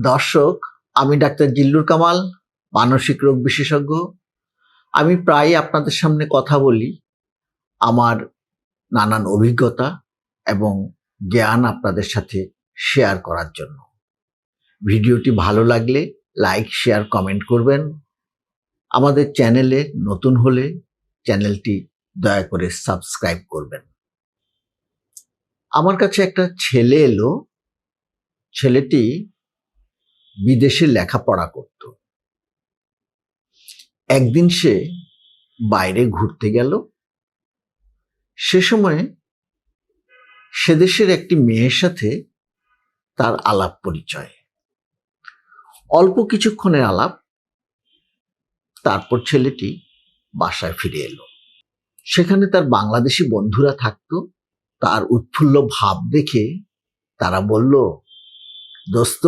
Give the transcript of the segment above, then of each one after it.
দর্শক, আমি ডাক্তার জিল্লুর কামাল, মানসিক রোগ বিশেষজ্ঞ। আমি প্রায় আপনাদের সামনে কথা বলি, আমার নানান অভিজ্ঞতা এবং জ্ঞান আপনাদের সাথে শেয়ার করার জন্য। ভিডিওটি ভালো লাগলে লাইক, শেয়ার, কমেন্ট করবেন। আমাদের চ্যানেলে নতুন হলে চ্যানেলটি দয়া করে সাবস্ক্রাইব করবেন। আমার কাছে একটা ছেলে এলো। ছেলেটি বিদেশে লেখাপড়া করত। একদিন সে বাইরে ঘুরতে গেল। সে সময় সে দেশের একটি মেয়ের সাথে তার আলাপ পরিচয়। অল্প কিছুক্ষণের আলাপ, তারপর ছেলেটি বাসায় ফিরে এলো। সেখানে তার বাংলাদেশি বন্ধুরা থাকতো। তার উৎফুল্ল ভাব দেখে তারা বলল, দোস্ত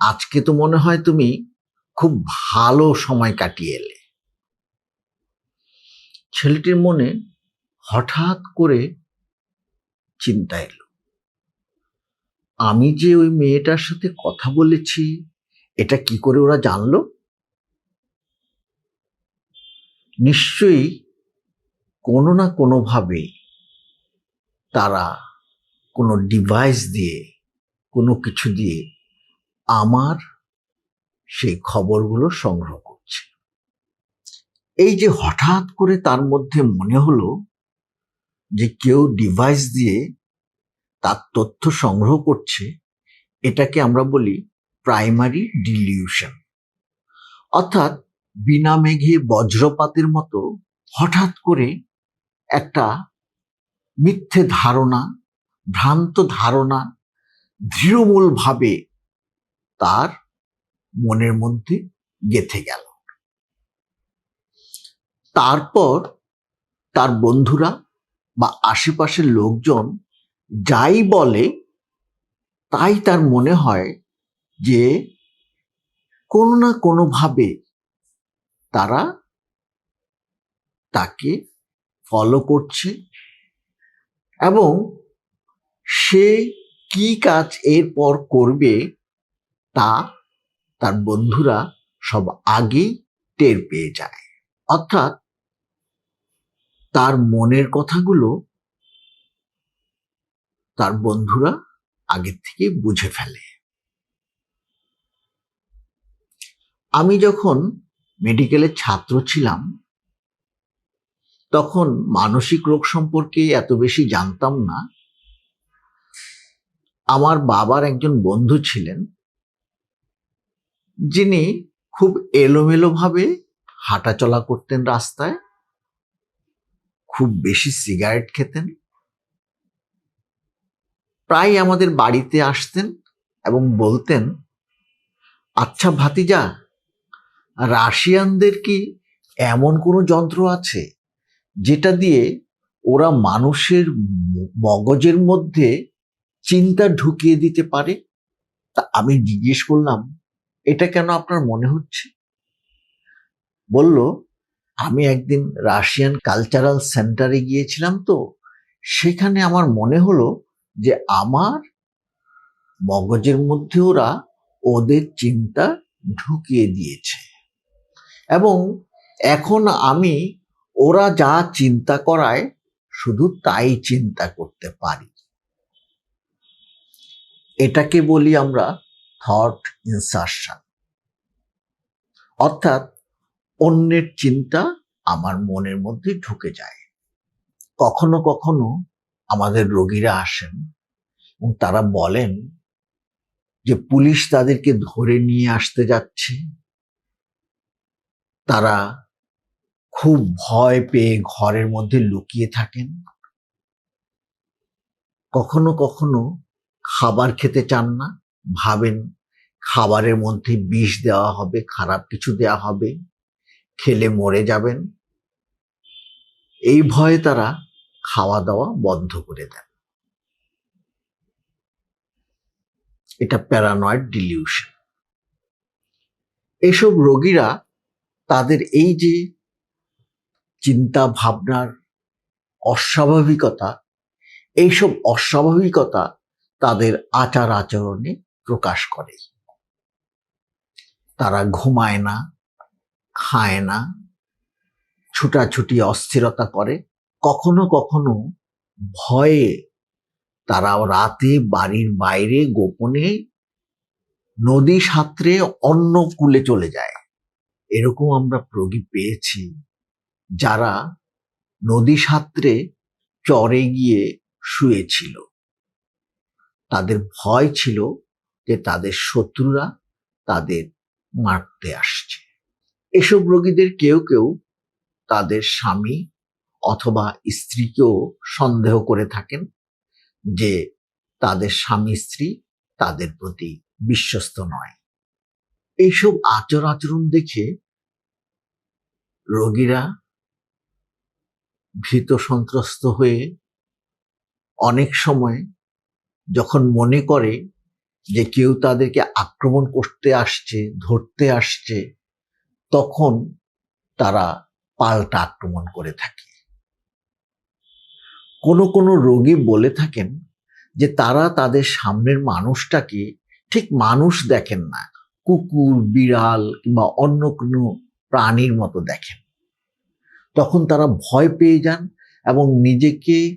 আজকে তো মনে হয় তুমি খুব ভালো সময় কাটিয়ে এলে। ছেলেটির মনে হঠাৎ করে চিন্তা এলো। আমি যে ওই মেয়েটার সাথে কথা বলেছি, এটা কি করে ওরা জানলো? নিশ্চয়ই কোনো না কোনোভাবে তারা কোনো ডিভাইস দিয়ে, কোনো কিছু দিয়ে আমার সেই খবরগুলো সংগ্রহ করছে। এই যে হঠাৎ করে তার মধ্যে মনে হলো যে কেউ ডিভাইস দিয়ে তার তথ্য সংগ্রহ করছে, এটাকে আমরা বলি প্রাইমারি ডিলিউশন অর্থাৎ বিনা মেঘে বজ্রপাতের মতো হঠাৎ করে একটা মিথ্যে ধারণা, ভ্রান্ত ধারণা, দৃঢ়মূলভাবে তার মনের মধ্যে গেথে গেল। তারপর তার বন্ধুরা বা আশেপাশের লোকজন যাই বলে, তাই তার মনে হয় যে কোনো না কোনোভাবে তারা তাকে ফলো করছে এবং সে কি কাজ এরপর করবে তা তার বন্ধুরা সব আগেই টের পেয়ে যায়। অর্থাৎ তার মনের কথাগুলো তার বন্ধুরা আগের থেকে বুঝে ফেলে। আমি যখন মেডিকেলের ছাত্র ছিলাম, তখন মানসিক রোগ সম্পর্কে এত বেশি জানতাম না। আমার বাবার একজন বন্ধু ছিলেন যিনি খুব এলোমেলোভাবে হাঁটাচলা করতেন রাস্তায়, খুব বেশি সিগারেট খেতেন প্রায় আমাদের বাড়িতে আসতেন এবং বলতেন আচ্ছা ভাতিজা, রাশিয়ানদের কি এমন কোনো যন্ত্র আছে যেটা দিয়ে ওরা মানুষের মগজের মধ্যে চিন্তা ঢুকিয়ে দিতে পারে? তা আমি জিজ্ঞেস করলাম এটা কেন আপনার মনে হচ্ছে? বলল, আমি একদিন রাশিয়ান কালচারাল সেন্টারে গিয়েছিলাম তো, সেখানে আমার মনে হলো যে আমার মগজের মধ্যে ওরা ওদের চিন্তা ঢুকিয়ে দিয়েছে। এবং এখন আমি ওরা যা চিন্তা করায়, শুধু তাই চিন্তা করতে পারি। এটাকে বলি আমরা থট ইনসারশন অর্থাৎ অন্যের চিন্তা আমার মনের মধ্যে ঢুকে যায়। কখনো কখনো আমাদের রোগীরা আসেন এবং তারা বলেন যে, পুলিশ তাদেরকে ধরে নিয়ে আসতে যাচ্ছে। তারা খুব ভয় পেয়ে ঘরের মধ্যে লুকিয়ে থাকেন। কখনো কখনো খাবার খেতে চান না। ভাবেন, খাবারের মধ্যে বিষ দেওয়া হবে, খারাপ কিছু দেওয়া হবে, খেলে মরে যাবেন। এই ভয়ে তারা খাওয়া দাওয়া বন্ধ করে দেন। এটা প্যারানয়েড ডিলিউশন এসব রোগীরা তাদের এই যে চিন্তা ভাবনার অস্বাভাবিকতা, এইসব অস্বাভাবিকতা তাদের আচার আচরণে প্রকাশ করে। তারা ঘুমায় না, খায় না, ছুটাছুটি, অস্থিরতা করে। কখনো কখনো ভয়ে তারা রাতে বাড়ির বাইরে গোপনে নদী সাঁতরে অন্য কূলে চলে যায়। এরকম আমরা রোগী পেয়েছি। যারা নদী সাঁতরে চরে গিয়ে শুয়েছিল। তাদের ভয় ছিল যে তাদের শত্রুরা তাদের মারতে আসছে। এসব রোগীদের কেউ কেউ তাদের স্বামী অথবা স্ত্রীকেও সন্দেহ করে থাকেন যে তাদের স্বামী স্ত্রী তাদের প্রতি বিশ্বস্ত নয়। এইসব আচর আচরণ দেখে রোগীরা ভীত সন্ত্রস্ত হয়ে অনেক সময় যখন মনে করে যে কেউ তাদেরকে আক্রমণ করতে আসছে, ধরতে আসছে, তখন তারা পাল্টা আক্রমণ করে থাকে। কোনো কোনো রোগী বলে থাকেন যে তারা তাদের সামনের মানুষটাকে ঠিক মানুষ দেখেন না, কুকুর, বিড়াল কিংবা অন্য কোনো প্রাণীর মতো দেখেন। তখন তারা ভয় পেয়ে যান এবং নিজেকে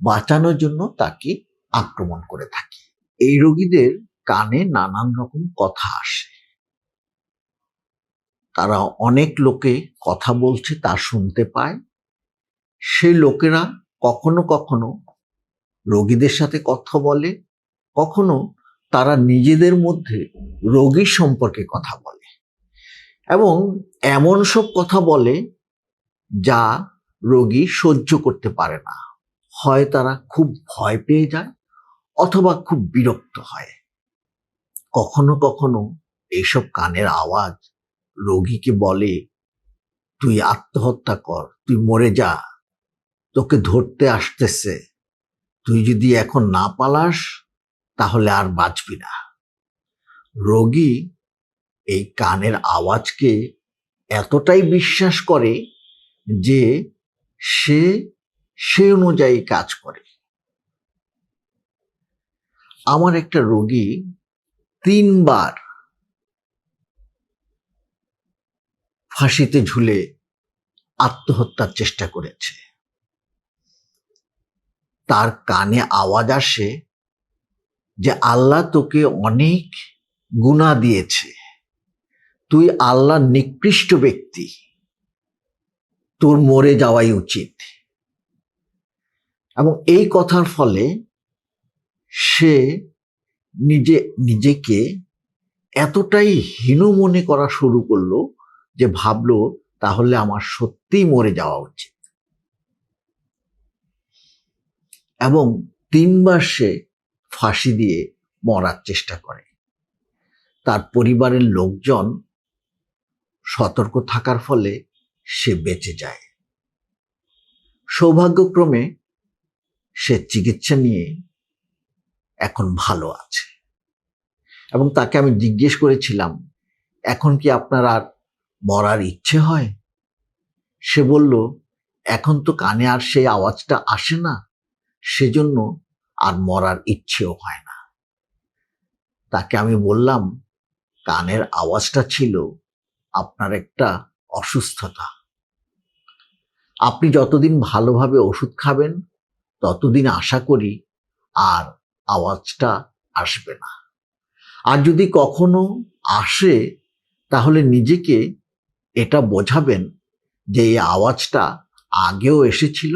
বাঁচানোর জন্য তাকে আক্রমণ করে থাকে। এই রোগীদের কানে নানান রকম কথা আসে। তারা অনেক লোকে কথা বলছে, তা শুনতে পায়। সে লোকেরা কখনো কখনো রোগীদের সাথে কথা বলে, কখনো তারা নিজেদের মধ্যে রোগীর সম্পর্কে কথা বলে এবং এমন সব কথা বলে যা রোগী সহ্য করতে পারে না। হয় তারা খুব ভয় পেয়ে যায় অথবা খুব বিরক্ত হয়। কখনো কখনো এইসব কানের আওয়াজ রোগীকে বলে, তুই আত্মহত্যা কর, তুই মরে যা, তোকে ধরতে আসতেছে, তুই যদি এখন না পালাস, তাহলে আর বাঁচবি না। রোগী এই কানের আওয়াজকে এতটাই বিশ্বাস করে যে সে সে অনুযায়ী কাজ করে। আমার একটা রোগী তিনবার ফাঁসিতে ঝুলে আত্মহত্যার চেষ্টা করেছে। তার কানে আওয়াজ আসে যে, আল্লাহ তোকে অনেক গুণা দিয়েছে। তুই আল্লাহ নিকৃষ্ট ব্যক্তি। তোর মরে যাওয়াই উচিত। এবং এই কথার ফলে সে নিজে, নিজেকে এতটাই হীন মনে করা শুরু করল যে ভাবলো তাহলে আমার সত্যিই মরে যাওয়া উচিত। এবং তিনবার সে ফাঁসি দিয়ে মরার চেষ্টা করে। তার পরিবারের লোকজন সতর্ক থাকার ফলে সে বেঁচে যায়। সৌভাগ্যক্রমে সে চিকিৎসা নিয়ে এখন ভালো আছে। এবং তাকে আমি জিজ্ঞেস করেছিলাম, এখন কি আপনার আর মরার ইচ্ছে হয়? সে বলল, এখন তো কানে আর সেই আওয়াজটা আসে না, সেজন্য আর মরার ইচ্ছেও হয় না। তাকে আমি বললাম, কানের আওয়াজটা ছিল আপনার একটা অসুস্থতা। আপনি যতদিন ভালোভাবে ওষুধ খাবেন, ততদিন আশা করি আর আওয়াজটা আসবে না। আর যদি কখনো আসে, তাহলে নিজেকে এটা বোঝাবেন যে এই আওয়াজটা আগেও এসেছিল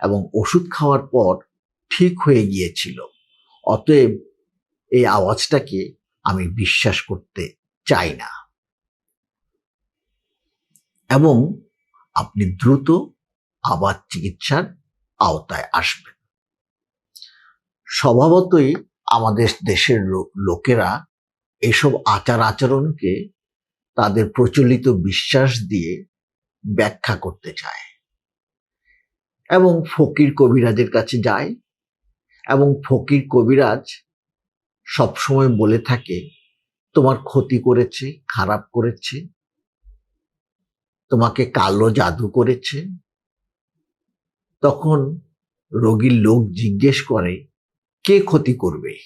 এবং ওষুধ খাওয়ার পর ঠিক হয়ে গিয়েছিল। অতএব এই আওয়াজটাকে আমি বিশ্বাস করতে চাই না। এবং আপনি দ্রুত আবার চিকিৎসার আওতায় আসবেন। স্বভাবতই আমাদের দেশের লোকেরা এসব আচার আচরণকে তাদের প্রচলিত বিশ্বাস দিয়ে ব্যাখ্যা করতে চায়। এবং ফকির কবিরাজের কাছে যায় এবং ফকির কবিরাজ সবসময় বলে থাকে, তোমার ক্ষতি করেছে, খারাপ করেছে, তোমাকে কালো জাদু করেছে। তখন রোগীর লোক জিজ্ঞেস করে কে ক্ষতি করবে?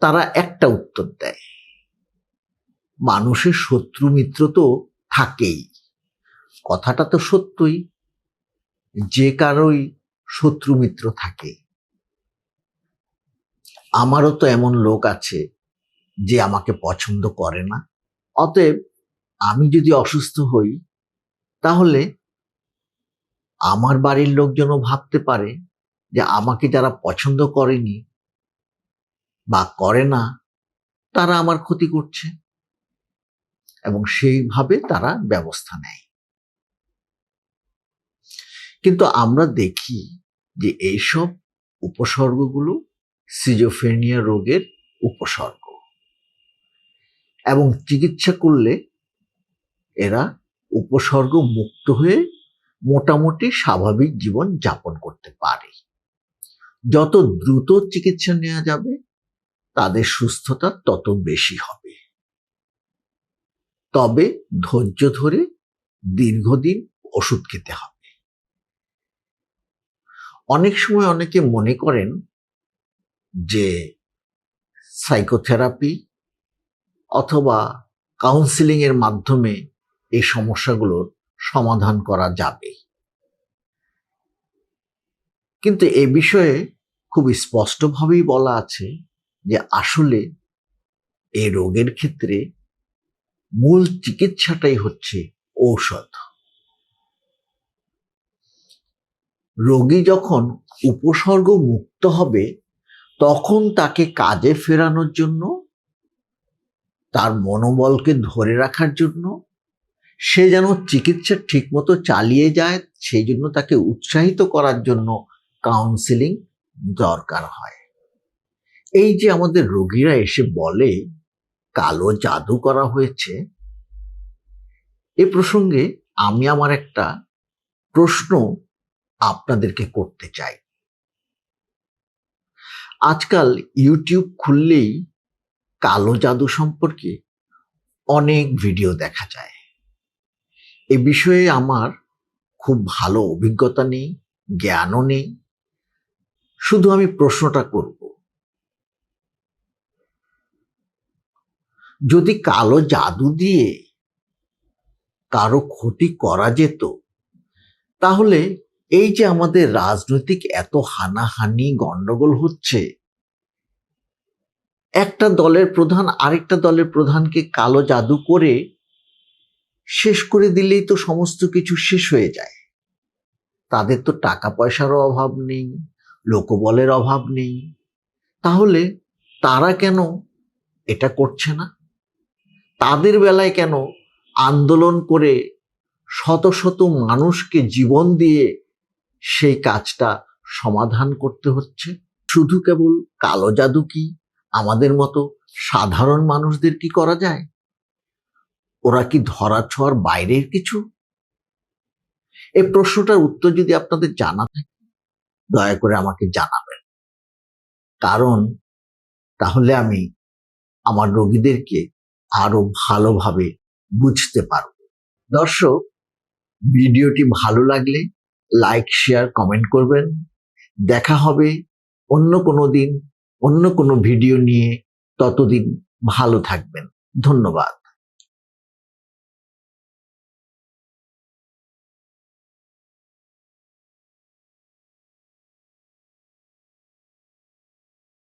তারা একটা উত্তর দেয়। মানুষের শত্রু মিত্র তো থাকেই। কথাটা তো সত্যই। যে কারোই শত্রু মিত্র থাকে। আমারও তো এমন লোক আছে যে আমাকে পছন্দ করে না। অতএব আমি যদি অসুস্থ হই, তাহলে আমার বাড়ির লোকজনও ভাবতে পারে যে আমাকে যারা পছন্দ করেনি বা করে না, তারা আমার ক্ষতি করছে। এবং সেইভাবে তারা ব্যবস্থা নেয়। কিন্তু আমরা দেখি যে এইসব উপসর্গগুলো সিজোফ্রেনিয়া রোগের উপসর্গ। এবং চিকিৎসা করলে এরা উপসর্গ মুক্ত হয়ে মোটামুটি স্বাভাবিক জীবন যাপন করতে পারে। যত দ্রুত চিকিৎসা নেওয়া যাবে, তাদের সুস্থতা তত বেশি হবে। তবে ধৈর্য ধরে দীর্ঘদিন ওষুধ খেতে হবে। অনেক সময় অনেকে মনে করেন যে সাইকোথেরাপি অথবা কাউন্সিলিং এর মাধ্যমে এই সমস্যাগুলোর সমাধান করা যাবে কিন্তু এ বিষয়ে খুব স্পষ্টভাবেই বলা আছে যে আসলে এই রোগের ক্ষেত্রে মূল চিকিৎসাটাই হচ্ছে ঔষধ। রোগী যখন উপসর্গ মুক্ত হবে, তখন তাকে কাজে ফেরানোর জন্য, তার মনোবলকে ধরে রাখার জন্য, সে যেন চিকিৎসা ঠিকমতো চালিয়ে যায়, সেই জন্য তাকে উৎসাহিত করার জন্য কাউন্সিলিং দরকার হয়। এই যে আমাদের রোগীরা এসে বলে, কালো জাদু করা হয়েছে এ প্রসঙ্গে আমি আমার একটা প্রশ্ন আপনাদেরকে করতে চাই। আজকাল ইউটিউব খুললেই কালো জাদু সম্পর্কে অনেক ভিডিও দেখা যায়। এ বিষয়ে আমার খুব ভালো অভিজ্ঞতা নেই, জ্ঞানও নেই শুধু আমি প্রশ্নটা করব। যদি কালো জাদু দিয়ে কারও ক্ষতি করা যেত, তাহলে এই যে আমাদের রাজনৈতিক এত হানাহানি গন্ডগোল হচ্ছে, একটা দলের প্রধান আরেকটা দলের প্রধানকে কালো জাদু করে শেষ করে দিলেই তো সমস্ত কিছু শেষ হয়ে যায়। তাদের তো টাকা পয়সারও অভাব নেই। লোকবলের অভাব নেই। তাহলে তারা কেন এটা করছে না? তাদের বেলায় কেন আন্দোলন করে শত শত মানুষকে জীবন দিয়ে সেই কাজটা সমাধান করতে হচ্ছে? শুধু কেবল কালো জাদু কি আমাদের মতো সাধারণ মানুষদের কি করা যায়? ওরা কি ধরা ছোঁয়ার বাইরের কিছু? এই প্রশ্নটার উত্তর যদি আপনাদের জানা থাকে দয়া করে আমাকে জানাবেন। কারণ তাহলে আমি আমার রোগীদেরকে আরও ভালোভাবে বুঝতে পারব। দর্শক, ভিডিওটি ভালো লাগলে লাইক, শেয়ার, কমেন্ট করবেন। দেখা হবে অন্য কোনো দিন, অন্য কোনো ভিডিও নিয়ে। ততদিন ভালো থাকবেন। ধন্যবাদ।